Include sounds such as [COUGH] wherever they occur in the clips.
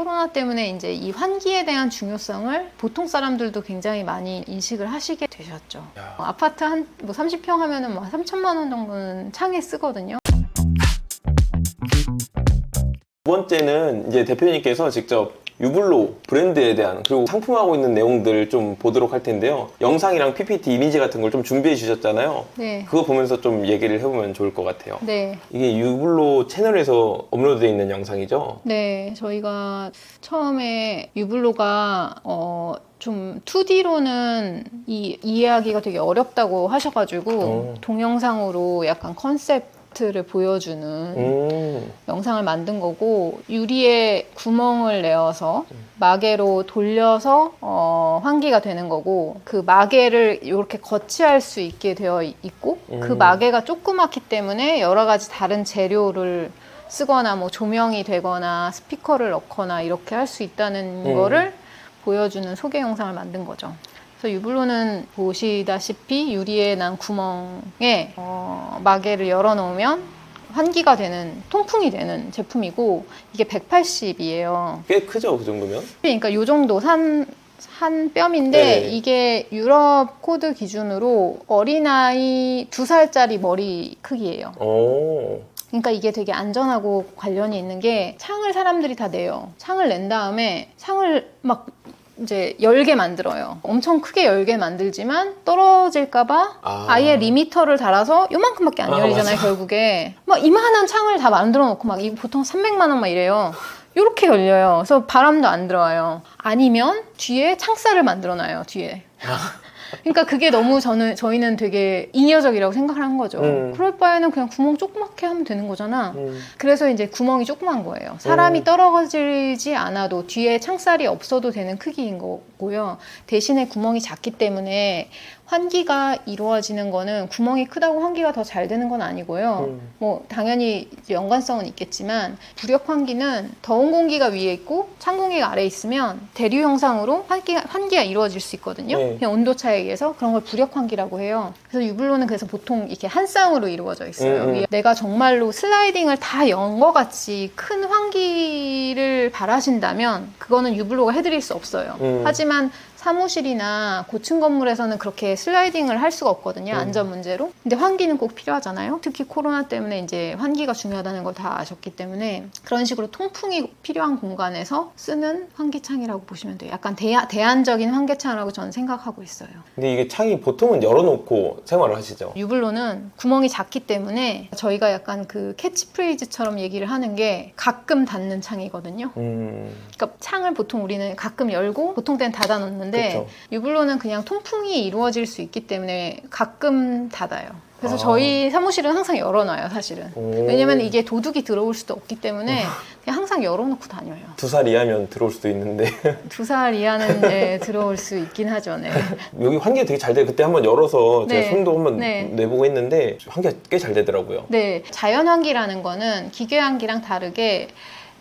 코로나 때문에 이제 이 환기에 대한 중요성을 보통 사람들도 굉장히 많이 인식을 하시게 되셨죠. 야. 어, 아파트 한 뭐 30평 하면은 뭐 3천만 원 정도는 창에 쓰거든요. 두 번째는 이제 대표님께서 직접 유블로 브랜드에 대한 그리고 상품하고 있는 내용들을 좀 보도록 할 텐데요. 영상이랑 PPT 이미지 같은 걸 좀 준비해 주셨잖아요. 네. 그거 보면서 좀 얘기를 해보면 좋을 것 같아요. 네. 이게 유블로 채널에서 업로드되어 있는 영상이죠. 네, 저희가 처음에 유블로가 어, 좀 2D로는 이, 이해하기가 되게 어렵다고 하셔가지고 어. 동영상으로 약간 컨셉 트를 보여주는 음, 영상을 만든 거고 유리에 구멍을 내어서 마개로 돌려서 어, 환기가 되는 거고 그 마개를 이렇게 거치할 수 있게 되어 있고 그 음. 마개가 조그맣기 때문에 여러 가지 다른 재료를 쓰거나 뭐 조명이 되거나 스피커를 넣거나 이렇게 할 수 있다는 음. 거를 보여주는 소개 영상을 만든 거죠. 그래서 유블로는 보시다시피 유리에 난 구멍에 어, 마개를 열어놓으면 환기가 되는 통풍이 되는 제품이고 이게 180이에요. 꽤 크죠, 그 정도면? 그러니까 요 정도 산, 한 뼘인데 네. 이게 유럽 코드 기준으로 어린아이 두 살짜리 머리 크기예요. 오, 그러니까 이게 되게 안전하고 관련이 있는 게 창을 사람들이 다 내요. 창을 낸 다음에 창을 막 이제 열게 만들어요. 엄청 크게 열게 만들지만 떨어질까봐 아. 아. 예 리미터를 달아서 요만큼밖에 안 아, 열리잖아요, 맞아. 결국에. 막 이만한 창을 다 만들어 놓고 막 이거 보통 300만 원 막 이래요. 요렇게 열려요. 그래서 바람도 안 들어와요. 아니면 뒤에 창살을 만들어 놔요, 뒤에. 그러니까 그게 너무 저는 저희는 되게 잉여적이라고 생각을 한 거죠. 음. 그럴 바에는 그냥 구멍 조그맣게 하면 되는 거잖아. 음, 그래서 이제 구멍이 조그만 거예요. 사람이 음. 떨어지지 않아도 뒤에 창살이 없어도 되는 크기인 거고요. 대신에 구멍이 작기 때문에 환기가 이루어지는 거는 구멍이 크다고 환기가 더 잘 되는 건 아니고요. 음. 뭐 당연히 연관성은 있겠지만 부력 환기는 더운 공기가 위에 있고 찬 공기가 아래에 있으면 대류 형상으로 환기가, 환기가 이루어질 수 있거든요. 네. 그냥 온도 차에 의해서 그런 걸 부력 환기라고 해요. 그래서 유블로는 그래서 보통 이렇게 한 쌍으로 이루어져 있어요. 음, 음. 내가 정말로 슬라이딩을 다 연 것 같이 큰 환기를 바라신다면 그거는 유블로가 해드릴 수 없어요. 음. 하지만 사무실이나 고층 건물에서는 그렇게 슬라이딩을 할 수가 없거든요. 음. 안전 문제로. 근데 환기는 꼭 필요하잖아요. 특히 코로나 때문에 이제 환기가 중요하다는 걸 다 아셨기 때문에 그런 식으로 통풍이 필요한 공간에서 쓰는 환기창이라고 보시면 돼요. 약간 대안, 대안적인 환기창이라고 저는 생각하고 있어요. 근데 이게 창이 보통은 열어놓고 생활을 하시죠. 유블로는 구멍이 작기 때문에 저희가 약간 그 캐치프레이즈처럼 얘기를 하는 게 가끔 닫는 창이거든요. 음, 그러니까 창을 보통 우리는 가끔 열고 보통 때는 닫아 놓는데 그쵸. 유블로는 그냥 통풍이 이루어질 수 있기 때문에 가끔 닫아요. 그래서 아. 저희 사무실은 항상 열어놔요, 사실은. 오. 왜냐면 이게 도둑이 들어올 수도 없기 때문에 그냥 항상 열어놓고 다녀요. 두 살 이하면 들어올 수도 있는데 [LAUGHS] 두 살 이하는 네, 들어올 수 있긴 하죠. 네. [LAUGHS] 여기 환기가 되게 잘 돼. 그때 한번 열어서 제가 네. 손도 한번 네. 내보고 했는데 환기가 꽤 잘 되더라고요. 네, 자연 환기라는 거는 기계 환기랑 다르게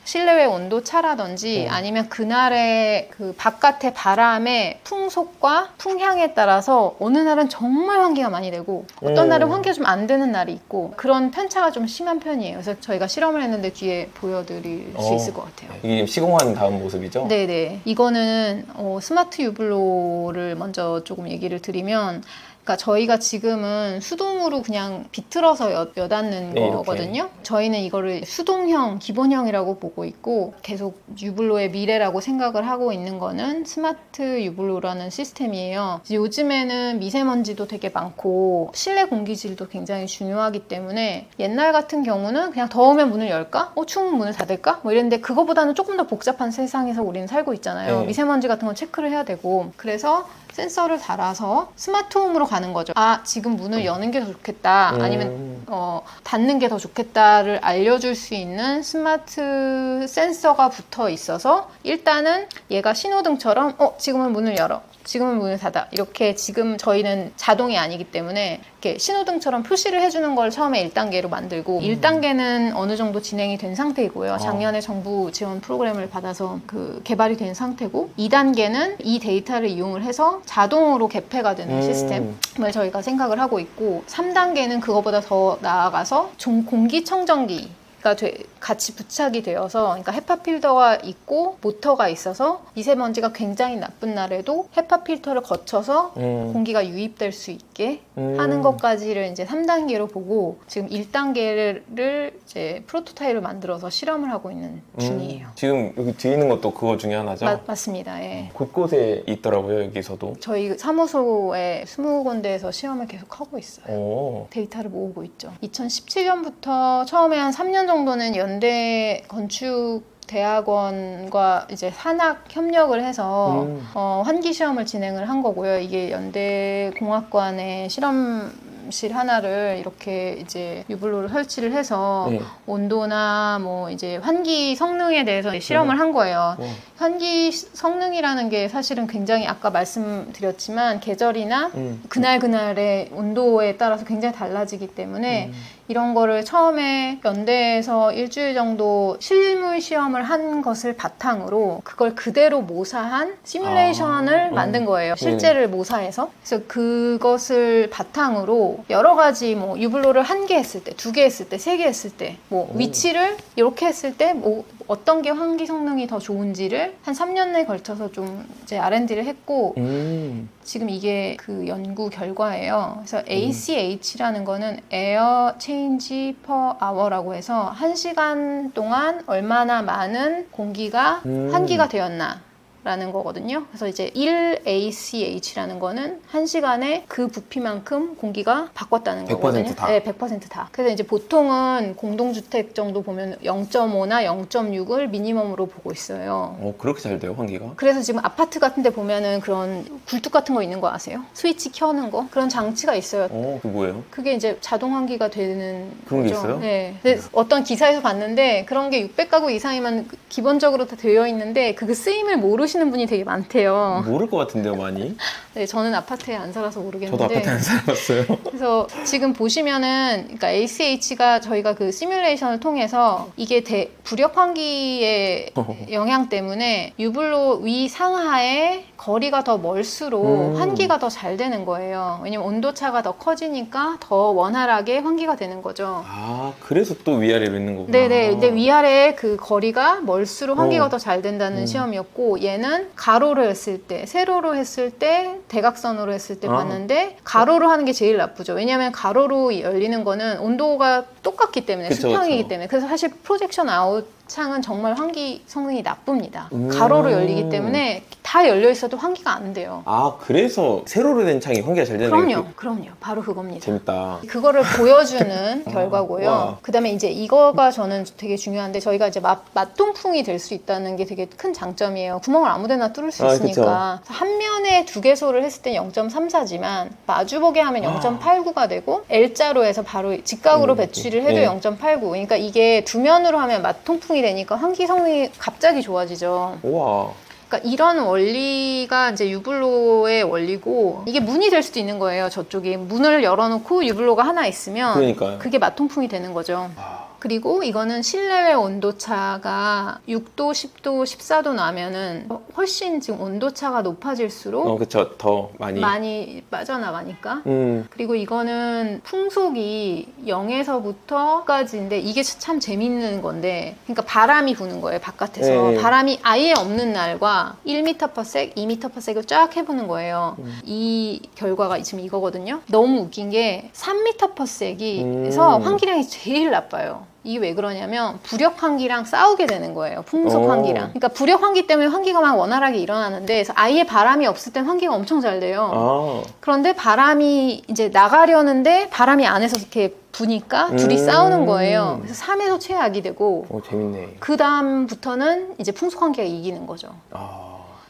실내외 온도 차라든지 음. 아니면 그날의 그 바깥의 바람의 풍속과 풍향에 따라서 어느 날은 정말 환기가 많이 되고 어떤 음. 날은 환기가 좀 안 되는 날이 있고 그런 편차가 좀 심한 편이에요. 그래서 저희가 실험을 했는데 뒤에 보여드릴 수 어. 있을 것 같아요. 이게 시공한 다음 모습이죠? 네네. 이거는 어, 스마트 유블로를 먼저 조금 얘기를 드리면, 그러니까 저희가 지금은 수동으로 그냥 비틀어서 여, 여닫는 네, 이렇게. 거거든요. 저희는 이거를 수동형, 기본형이라고 보고 있고 계속 유블로의 미래라고 생각을 하고 있는 거는 스마트 유블로라는 시스템이에요. 요즘에는 미세먼지도 되게 많고 실내 공기질도 굉장히 중요하기 때문에 옛날 같은 경우는 그냥 더우면 문을 열까? 어, 추우면 문을 닫을까? 뭐 이랬는데 그거보다는 조금 더 복잡한 세상에서 우리는 살고 있잖아요. 네. 미세먼지 같은 건 체크를 해야 되고 그래서 센서를 달아서 스마트홈으로 가는 거죠. 아, 지금 문을 여는 게 더 좋겠다. 음. 아니면 어, 닫는 게 더 좋겠다를 알려줄 수 있는 스마트 센서가 붙어 있어서 일단은 얘가 신호등처럼 어, 지금은 문을 열어. 지금은 문을 닫아. 이렇게 지금 저희는 자동이 아니기 때문에 이렇게 신호등처럼 표시를 해주는 걸 처음에 1단계로 만들고 1단계는 어느 정도 진행이 된 상태이고요. 작년에 정부 지원 프로그램을 받아서 그 개발이 된 상태고 2단계는 이 데이터를 이용을 해서 자동으로 개폐가 되는 음. 시스템을 저희가 생각을 하고 있고 3단계는 그거보다 더 나아가서 종- 공기청정기가 돼- 같이 부착이 되어서 그러니까 헤파 필터가 있고 모터가 있어서 미세먼지가 굉장히 나쁜 날에도 헤파 필터를 거쳐서 음. 공기가 유입될 수 있게 음. 하는 것까지를 이제 3단계로 보고 지금 1단계를 이제 프로토타입을 만들어서 실험을 하고 있는 중이에요. 음. 지금 여기 뒤에 있는 것도 그거 중에 하나죠? 맞, 맞습니다. 예. 곳곳에 있더라고요, 여기서도. 저희 사무소에 20군데에서 시험을 계속 하고 있어요. 오. 데이터를 모으고 있죠. 2017년부터 처음에 한 3년 정도는 연대 건축 대학원과 이제 산학 협력을 해서 음. 어, 환기 시험을 진행을 한 거고요. 이게 연대 공학관의 실험 실 하나를 이렇게 이제 유블로를 설치를 해서 네. 온도나 뭐 이제 환기 성능에 대해서 실험을 한 거예요. 와. 환기 성능이라는 게 사실은 굉장히 아까 말씀드렸지만 계절이나 음. 그날 그날의 온도에 따라서 굉장히 달라지기 때문에 음. 이런 거를 처음에 연대에서 일주일 정도 실물 시험을 한 것을 바탕으로 그걸 그대로 모사한 시뮬레이션을 아, 음. 만든 거예요. 실제를 모사해서. 그래서 그것을 바탕으로 여러 가지 뭐 유블로를 한 개 했을 때, 두 개 했을 때, 세 개 했을 때, 뭐 오. 위치를 이렇게 했을 때 뭐 어떤 게 환기 성능이 더 좋은지를 한 3년 내에 걸쳐서 좀 이제 R&D를 했고 음. 지금 이게 그 연구 결과예요. 그래서 ACH라는 거는 Air Change Per Hour라고 해서 1시간 동안 얼마나 많은 공기가 음. 환기가 되었나. 라는 거거든요. 그래서 이제 1ACH라는 거는 1시간에 그 부피만큼 공기가 바꿨다는 100% 거거든요. 다. 네, 100% 다. 그래서 이제 보통은 공동주택 정도 보면 0.5나 0.6을 미니멈으로 보고 있어요. 어, 그렇게 잘 돼요, 환기가? 그래서 지금 아파트 같은 데 보면은 그런 굴뚝 같은 거 있는 거 아세요? 스위치 켜는 거? 그런 장치가 있어요. 어, 그게 뭐예요? 그게 이제 자동 환기가 되는 그런 게 거죠. 있어요? 네. 근데 어떤 기사에서 봤는데 그런 게 600가구 이상이면 기본적으로 다 되어 있는데 그 쓰임을 모르 시는 분이 되게 많대요. 모를 것 같은데요, 많이? [LAUGHS] 네, 저는 아파트에 안 살아서 저도 모르겠는데. 아파트 안 살아봤어요. [LAUGHS] 그래서 지금 보시면은 그러니까 ACH가 저희가 그 시뮬레이션을 통해서 이게 대, 부력 환기의 [LAUGHS] 영향 때문에 유블로 위 상하의 거리가 더 멀수록 음. 환기가 더 잘 되는 거예요. 왜냐면 온도 차가 더 커지니까 더 원활하게 환기가 되는 거죠. 아, 그래서 또 위아래로 있는 거구나. 네네. 근데 위아래 그 거리가 멀수록 환기가 어. 더잘 된다는 음. 시험이었고 얘는 가로로 했을 때, 세로로 했을 때, 대각선으로 했을 때 아. 봤는데 가로로 하는 게 제일 나쁘죠. 왜냐하면 가로로 열리는 거는 온도가 똑같기 때문에 그쵸, 수평이기 그쵸. 때문에 그래서 사실 프로젝션 아웃 창은 정말 환기 성능이 나쁩니다. 음. 가로로 열리기 때문에 다 열려 있어도 환기가 안 돼요. 아, 그래서 세로로 된 창이 환기가 잘 되는 그럼요, 게 그럼요. 바로 그겁니다. 재밌다. 그거를 보여주는 [LAUGHS] 결과고요. 와. 그다음에 이제 이거가 저는 되게 중요한데 저희가 이제 맛, 맛동풍이 될 수 있다는 게 되게 큰 장점이에요. 구멍을 아무데나 뚫을 수 아, 있으니까 그래서 한 면에 두 개소를 했을 때 0.34지만 마주보게 하면 아. 0.89가 되고 L자로 해서 바로 직각으로 음, 배치를 해도 네. 0.89. 그러니까 이게 두 면으로 하면 맛통풍이 되니까 환기 성능이 갑자기 좋아지죠. 우와. 그러니까 이런 원리가 이제 유블로의 원리고 이게 문이 될 수도 있는 거예요. 저쪽이 문을 열어놓고 유블로가 하나 있으면 그러니까요. 그게 맛통풍이 되는 거죠. 아, 그리고 이거는 실내외 온도차가 6도, 10도, 14도 나면은 훨씬 지금 온도차가 높아질수록 어, 그쵸. 더 많이. 많이 빠져나가니까. 음, 그리고 이거는 풍속이 0에서부터까지인데 이게 참 재밌는 건데 그러니까 바람이 부는 거예요 바깥에서 네. 바람이 아예 없는 날과 1m/s, 2m/s을 쫙 해보는 거예요 음. 이 결과가 지금 이거거든요 너무 웃긴 게 3m/s에서 음. 환기량이 제일 나빠요 이게 왜 그러냐면 부력 환기랑 싸우게 되는 거예요. 풍속 오. 환기랑. 그러니까 부력 환기 때문에 환기가 막 원활하게 일어나는데 그래서 아예 바람이 없을 땐 환기가 엄청 잘 돼요. 아, 그런데 바람이 이제 나가려는데 바람이 안에서 이렇게 부니까 둘이 음. 싸우는 거예요. 그래서 3에서 최악이 되고 오, 재밌네. 그 다음부터는 이제 풍속 환기가 이기는 거죠. 아.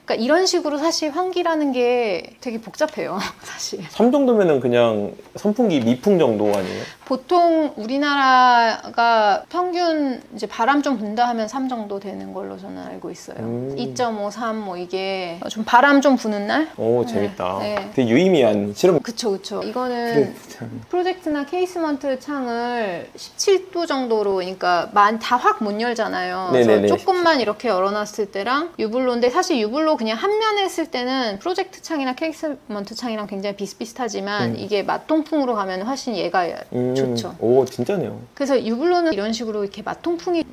그러니까 이런 식으로 사실 환기라는 게 되게 복잡해요. [LAUGHS] 사실 3 정도면은 그냥 선풍기 미풍 정도 아니에요? 보통 우리나라가 평균 이제 바람 좀 분다 하면 3 정도 되는 걸로 저는 알고 있어요. 음. 2.5, 3 뭐 이게 좀 바람 좀 부는 날? 오, 네, 재밌다. 네. 되게 유의미한 실험. 그쵸 그쵸. 이거는. 프로젝트나 케이스먼트 창을 17도 정도로 그러니까 다 확 못 열잖아요. 네네네. 그래서 조금만 이렇게 열어놨을 때랑 유블로인데 사실 유블로 그냥 한 면에 했을 때는 프로젝트 창이나 케이스먼트 창이랑 굉장히 비슷비슷하지만 음. 이게 맛동풍으로 가면 훨씬 얘가 음, 좋죠. 오, 진짜네요. 그래서 유블로는 이런 식으로 이렇게 맛통풍이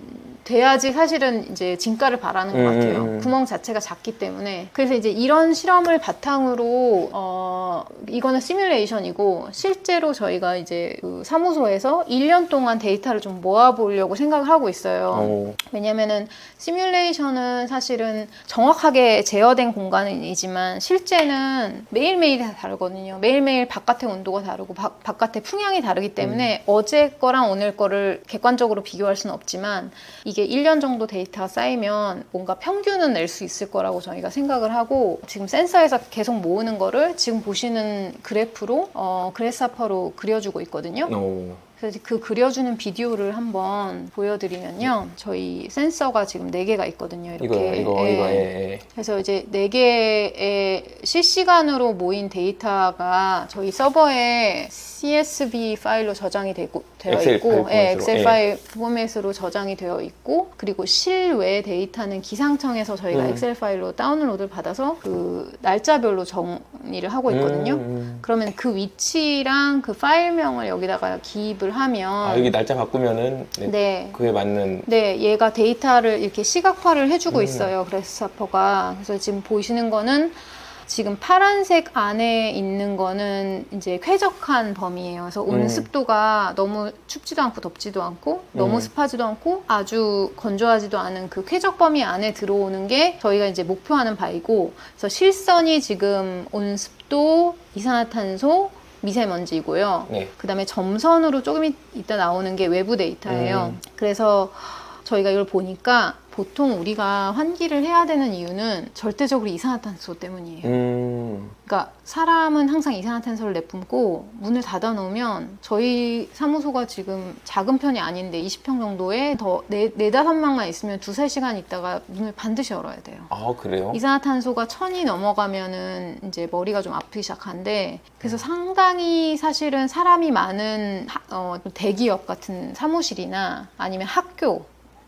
돼야지 사실은 이제 진가를 바라는 것 음, 같아요. 음, 음. 구멍 자체가 작기 때문에. 그래서 이제 이런 실험을 바탕으로 어 이거는 시뮬레이션이고 실제로 저희가 이제 그 사무소에서 1년 동안 데이터를 좀 모아보려고 생각을 하고 있어요. 어, 왜냐면은 시뮬레이션은 사실은 정확하게 제어된 공간이지만 실제는 매일매일 다 다르거든요. 매일매일 바깥의 온도가 다르고 바, 바깥의 풍향이 다르기 때문에 어제 거랑 오늘 거를 객관적으로 비교할 수는 없지만 이게 1년 정도 데이터가 쌓이면 뭔가 평균은 낼 수 있을 거라고 저희가 생각을 하고 지금 센서에서 계속 모으는 거를 지금 보시는 그래프로 어, 그래스하퍼로 그려주고 있거든요. 어. 그래서 그 그려주는 비디오를 한번 보여드리면요. 저희 센서가 지금 4개가 있거든요. 이렇게. 이거 이거 예. 이거 예, 예. 그래서 이제 4개의 실시간으로 모인 데이터가 저희 서버에 CSV 파일로 저장이 되고, 되어 엑셀 있고, 파일 예, 포맷으로, 엑셀 예. 파일 포맷으로 저장이 되어 있고, 그리고 실외 데이터는 기상청에서 저희가 음. 엑셀 파일로 다운로드를 받아서 그 날짜별로 정리를 하고 있거든요. 음, 음. 그러면 그 위치랑 그 파일명을 여기다가 기입을 하면 아 여기 날짜 바꾸면은 네, 네. 그에 맞는 네, 얘가 데이터를 이렇게 시각화를 해주고 음. 있어요. 그래스하퍼가. 그래서 지금 보시는 거는 지금 파란색 안에 있는 거는 이제 쾌적한 범위예요. 그래서 오늘 음. 습도가 너무 춥지도 않고 덥지도 않고 너무 음. 습하지도 않고 아주 건조하지도 않은 그 쾌적 범위 안에 들어오는 게 저희가 이제 목표하는 바이고 그래서 실선이 지금 온 습도, 이산화탄소, 미세먼지이고요. 네. 그다음에 점선으로 조금 있- 이따 나오는 게 외부 데이터예요. 음. 그래서 저희가 이걸 보니까 보통 우리가 환기를 해야 되는 이유는 절대적으로 이산화탄소 때문이에요. 음. 그러니까 사람은 항상 이산화탄소를 내뿜고 문을 닫아 놓으면 저희 사무소가 지금 작은 편이 아닌데 20평 정도에 더 네, 네다섯 명만 있으면 두세 시간 있다가 문을 반드시 열어야 돼요. 아 그래요? 이산화탄소가 천이 넘어가면은 이제 머리가 좀 아프기 시작한데 그래서 상당히 사실은 사람이 많은 하- 어, 대기업 같은 사무실이나 아니면 학교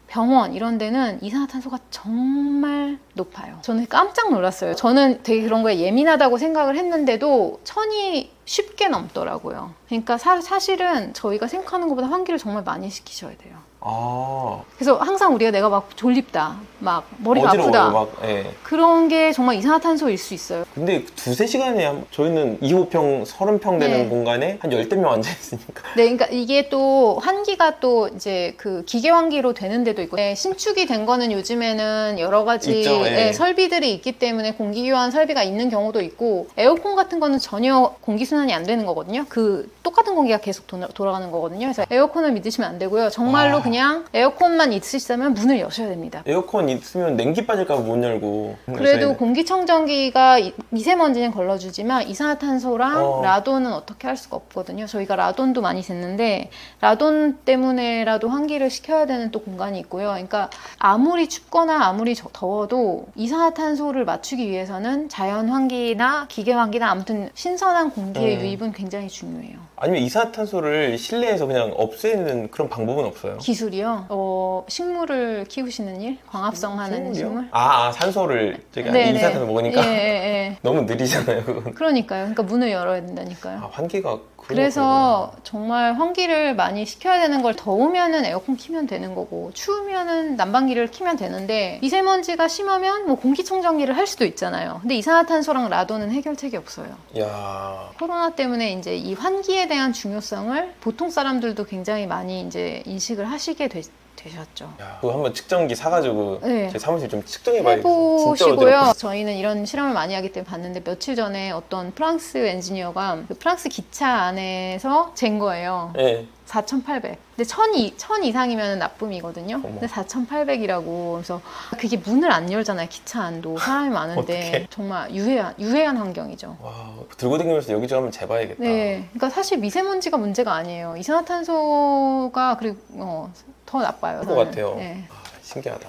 병원 이런 데는 이산화탄소가 정말 높아요. 저는 깜짝 놀랐어요. 저는 되게 그런 거에 예민하다고 생각을 했는데도 천이 쉽게 넘더라고요. 그러니까 사, 사실은 저희가 생각하는 것보다 환기를 정말 많이 시키셔야 돼요. 아 그래서 항상 우리가 내가 막 졸립다, 막 머리가 어지러워요, 아프다, 막, 예. 그런 게 정말 이산화탄소일 수 있어요. 근데 두세 시간에 한- 저희는 2호평, 30평 되는 네. 공간에 한 열댓 명 앉아있으니까. 네, 그러니까 이게 또 환기가 또 이제 그 기계 환기로 되는 데도 있고 네, 신축이 된 거는 요즘에는 여러 가지 있죠, 예. 네, 설비들이 있기 때문에 공기 교환 설비가 있는 경우도 있고 에어컨 같은 거는 전혀 공기 순환이 안 되는 거거든요. 그 똑같은 공기가 계속 도- 돌아가는 거거든요. 그래서 에어컨을 믿으시면 안 되고요. 정말로 아. 그냥 에어컨만 있으시다면 문을 여셔야 됩니다. 에어컨 있으면 냉기 빠질까봐 못 열고. 그래도 저희는. 공기청정기가 이- 미세먼지는 걸러주지만 이산화탄소랑 어. 라돈은 어떻게 할 수가 없거든요. 저희가 라돈도 많이 쟀는데 라돈 때문에라도 환기를 시켜야 되는 또 공간이 있고요. 그러니까 아무리 춥거나 아무리 저- 더워도 이산화탄소를 맞추기 위해서는 자연 환기나 기계 환기나 아무튼 신선한 공기의 음. 유입은 굉장히 중요해요. 아니면 이산화탄소를 실내에서 그냥 없애는 그런 방법은 없어요? 기술이요. 어, 식물을 키우시는 일, 광합성 하는 식물이요? 식물. 아, 아, 산소를 저기 네, 이산화탄소 네. 먹으니까 예, 예, 예. [LAUGHS] 너무 느리잖아요, 그건. 그러니까요. 그러니까 문을 열어야 된다니까요. 아, 환기가 그런 그래서 정말 환기를 많이 시켜야 되는 걸 더우면은 에어컨 키면 되는 거고 추우면은 난방기를 키면 되는데 미세먼지가 심하면 뭐 공기청정기를 할 수도 있잖아요. 근데 이산화탄소랑 라돈은 해결책이 없어요. 거구나. 야 코로나 때문에 이제 이 환기에 대한 중요성을 보통 사람들도 굉장히 많이 이제 인식을 하시게 되, 되셨죠. 야, 그거 한번 측정기 사가지고 네. 제 사무실 좀 측정해 봐야겠어요. 진짜 해보시고요. 어지럽고. 저희는 이런 실험을 많이 하기 때문에 봤는데 며칠 전에 어떤 프랑스 엔지니어가 그 프랑스 기차 안에서 잰 거예요. 예. 4,800. 근데 1000, 1000 이상이면 나쁨이거든요. 어머. 근데 4,800이라고. 그래서 그게 문을 안 열잖아요. 기차 안도. 사람이 많은데. 어떡해. 정말 유해한, 유해한 환경이죠. 와, 들고 다니면서 여기저기 한번 재봐야겠다. 네. 그러니까 사실 미세먼지가 문제가 아니에요. 이산화탄소가 그리고 어, 더 나빠요. 것 저는. 같아요. 네. 아, 신기하다.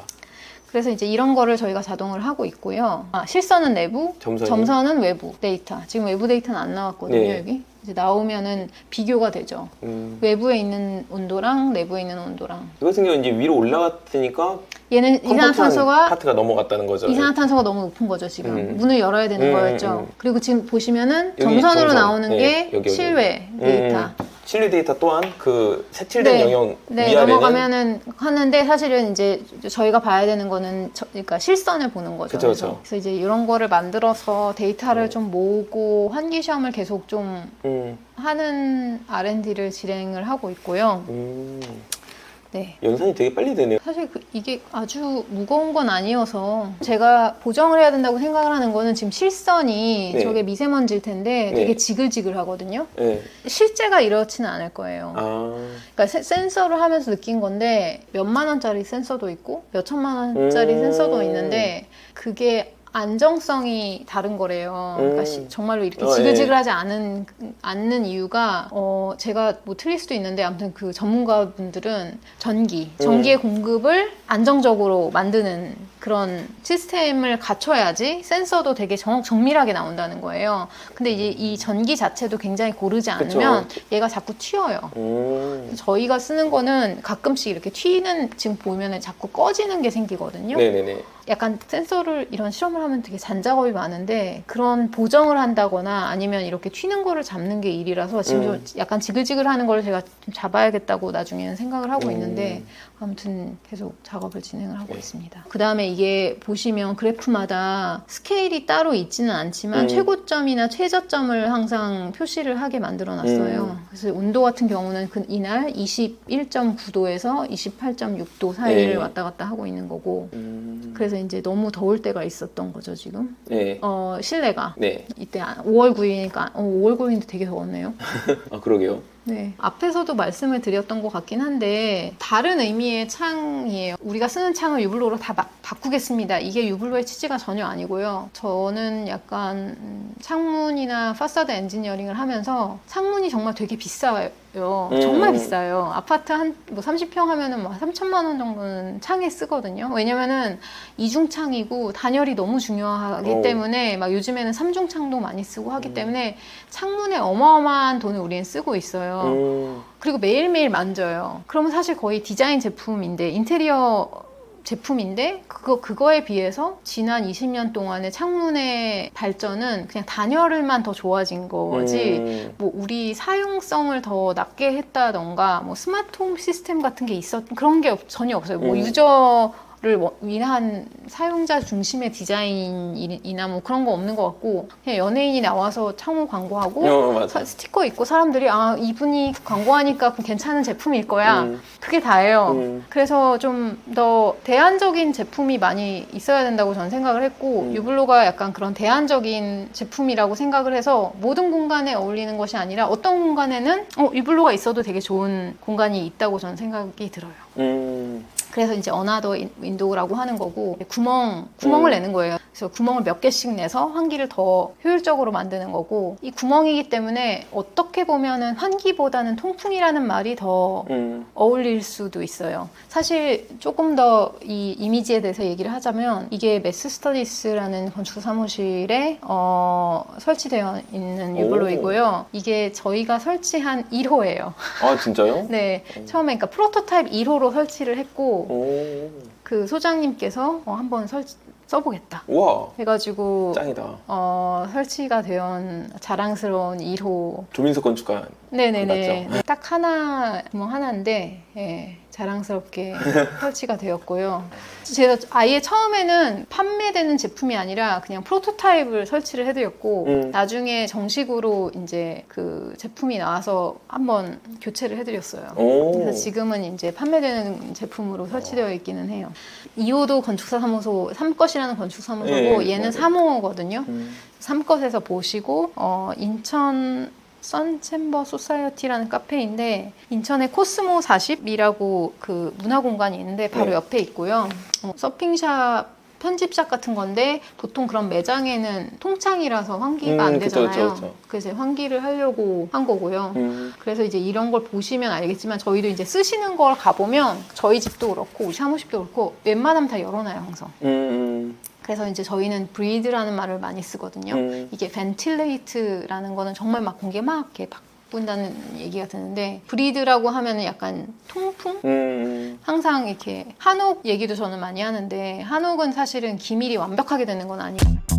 그래서 이제 이런 거를 저희가 자동을 하고 있고요. 아, 실선은 내부, 점선이? 점선은 외부 데이터. 지금 외부 데이터는 안 나왔거든요, 네. 여기. 이제 나오면은 비교가 되죠. 음, 외부에 있는 온도랑 내부에 있는 온도랑. 이 같은 경우는 이제 위로 올라갔으니까 얘는 이산화탄소가 파트가 넘어갔다는 거죠. 이산화탄소가 너무 높은 거죠 지금 음. 문을 열어야 되는 음, 거였죠 음. 그리고 지금 보시면은 여기 점선으로 점선. 나오는 네, 게 여기, 여기. 실외 음, 데이터 음. 진료 데이터 또한 그 색칠된 네. 영역 네, 위아래는 넘어가면은 하는데 사실은 이제 저희가 봐야 되는 거는 저, 그러니까 실선을 보는 거죠. 그쵸, 그쵸. 그래서 이제 이런 거를 만들어서 데이터를 좀 모으고 환기 시험을 계속 좀 음, 하는 R&D를 진행을 하고 있고요. 음, 네. 연산이 되게 빨리 되네요. 사실 그- 이게 아주 무거운 건 아니어서 제가 보정을 해야 된다고 생각을 하는 거는 지금 실선이 네. 저게 미세먼지일 텐데 네. 되게 지글지글 하거든요. 네. 실제가 이렇지는 않을 거예요. 아, 그러니까 세- 센서를 하면서 느낀 건데 몇만 원짜리 센서도 있고 몇 천만 원짜리 음. 센서도 있는데 그게 안정성이 다른 거래요. 그러니까 음. 시- 정말로 이렇게 어, 지글지글하지 않은 않는 이유가 어 제가 뭐 틀릴 수도 있는데 아무튼 그 전문가분들은 전기 음. 전기의 공급을 안정적으로 만드는 그런 시스템을 갖춰야지 센서도 되게 정, 정밀하게 나온다는 거예요. 근데 이제 이 전기 자체도 굉장히 고르지 않으면 얘가 자꾸 튀어요. 음, 저희가 쓰는 거는 가끔씩 이렇게 튀는 지금 보면은 자꾸 꺼지는 게 생기거든요. 네네네. 약간 센서를 이런 실험을 하면 되게 잔작업이 많은데 그런 보정을 한다거나 아니면 이렇게 튀는 거를 잡는 게 일이라서 지금 음. 좀 약간 지글지글하는 걸 제가 좀 잡아야겠다고 나중에는 생각을 하고 음. 있는데 아무튼 계속 작업을 진행을 하고 네. 있습니다. 그 다음에 이게 보시면 그래프마다 스케일이 따로 있지는 않지만 음. 최고점이나 최저점을 항상 표시를 하게 만들어 놨어요. 음. 그래서 온도 같은 경우는 그 이날 21.9도에서 28.6도 사이를 네. 왔다 갔다 하고 있는 거고 음, 그래서 이제 너무 더울 때가 있었던 거죠 지금. 네. 어 실내가 네. 이때 5월 9일이니까 어, 5월 9일인데 되게 더웠네요. [LAUGHS] 아, 그러게요. 네. 앞에서도 말씀을 드렸던 것 같긴 한데 다른 의미의 창이에요. 우리가 쓰는 창을 유블로로 다 바, 바꾸겠습니다. 이게 유블로의 취지가 전혀 아니고요. 저는 약간 음, 창문이나 파사드 엔지니어링을 하면서 창문이 정말 되게 비싸요. 음. 정말 비싸요. 아파트 한 뭐 30평 하면은 뭐 3천만 원 정도는 창에 쓰거든요. 왜냐면은 이중창이고 단열이 너무 중요하기 오. 때문에 막 요즘에는 삼중창도 많이 쓰고 하기 음. 때문에 창문에 어마어마한 돈을 우리는 쓰고 있어요. 음, 그리고 매일매일 만져요. 그러면 사실 거의 디자인 제품인데 인테리어 제품인데 그거 그거에 비해서 지난 20년 동안의 창문의 발전은 그냥 단열을만 더 좋아진 거지. 음, 뭐 우리 사용성을 더 낮게 했다던가 뭐 스마트홈 시스템 같은 게 있었 그런 게 없- 전혀 없어요. 뭐 음. 유저 를 워- 위한 사용자 중심의 디자인이나 뭐 그런 거 없는 것 같고 그냥 연예인이 나와서 창문 광고하고 어. 사- 스티커 있고 사람들이 아 이분이 광고하니까 그럼 괜찮은 제품일 거야. 음, 그게 다예요. 음. 그래서 좀 더 대안적인 제품이 많이 있어야 된다고 저는 생각을 했고 음. 유블로가 약간 그런 대안적인 제품이라고 생각을 해서 모든 공간에 어울리는 것이 아니라 어떤 공간에는 어, 유블로가 있어도 되게 좋은 공간이 있다고 저는 생각이 들어요. 음, 그래서 이제 어나더 윈도우라고 하는 거고 구멍 구멍을 음. 내는 거예요. 그래서 구멍을 몇 개씩 내서 환기를 더 효율적으로 만드는 거고 이 구멍이기 때문에 어떻게 보면은 환기보다는 통풍이라는 말이 더 음, 어울릴 수도 있어요. 사실 조금 더 이 이미지에 대해서 얘기를 하자면 이게 메스 스터디스라는 건축 사무실에 어, 설치되어 있는 유블로이고요. 이게 저희가 설치한 1호예요. 아, 진짜요? [LAUGHS] 네, 처음에 그러니까 프로토타입 1호로 설치를 했고 오, 그 소장님께서 어, 한번 설 써보겠다. 우와, 해가지고 짱이다. 어, 설치가 된 자랑스러운 1호 조민석 건축가. 네네네. 맞죠? 딱 하나, 구멍 하나인데, 예, 자랑스럽게 설치가 되었고요. 제가 아예 처음에는 판매되는 제품이 아니라 그냥 프로토타입을 설치를 해드렸고, 음. 나중에 정식으로 이제 그 제품이 나와서 한번 교체를 해드렸어요. 오, 그래서 지금은 이제 판매되는 제품으로 설치되어 있기는 해요. 2호도 건축사 사무소, 삼것이라는 건축 사무소고, 예, 얘는 맞아요. 3호거든요. 음, 삼것에서 보시고 어, 인천 선챔버 소사이어티라는 카페인데 인천에 코스모 40이라고 그 문화 공간이 있는데 바로 네. 옆에 있고요. 어, 서핑샵 편집샵 같은 건데 보통 그런 매장에는 통창이라서 환기가 음, 안 그쵸, 되잖아요. 그쵸, 그쵸. 그래서 환기를 하려고 한 거고요. 음, 그래서 이제 이런 걸 보시면 알겠지만 저희도 이제 쓰시는 걸 가보면 저희 집도 그렇고 우리 사무실도 그렇고 웬만하면 다 열어놔요 항상. 음, 그래서 이제 저희는 breathe라는 말을 많이 쓰거든요. 음, 이게 ventilate라는 거는 정말 막 공기 막 이렇게 바꾼다는 얘기가 드는데 breathe라고 하면은 약간 통풍? 음, 항상 이렇게 한옥 얘기도 저는 많이 하는데 한옥은 사실은 기밀이 완벽하게 되는 건 아니에요.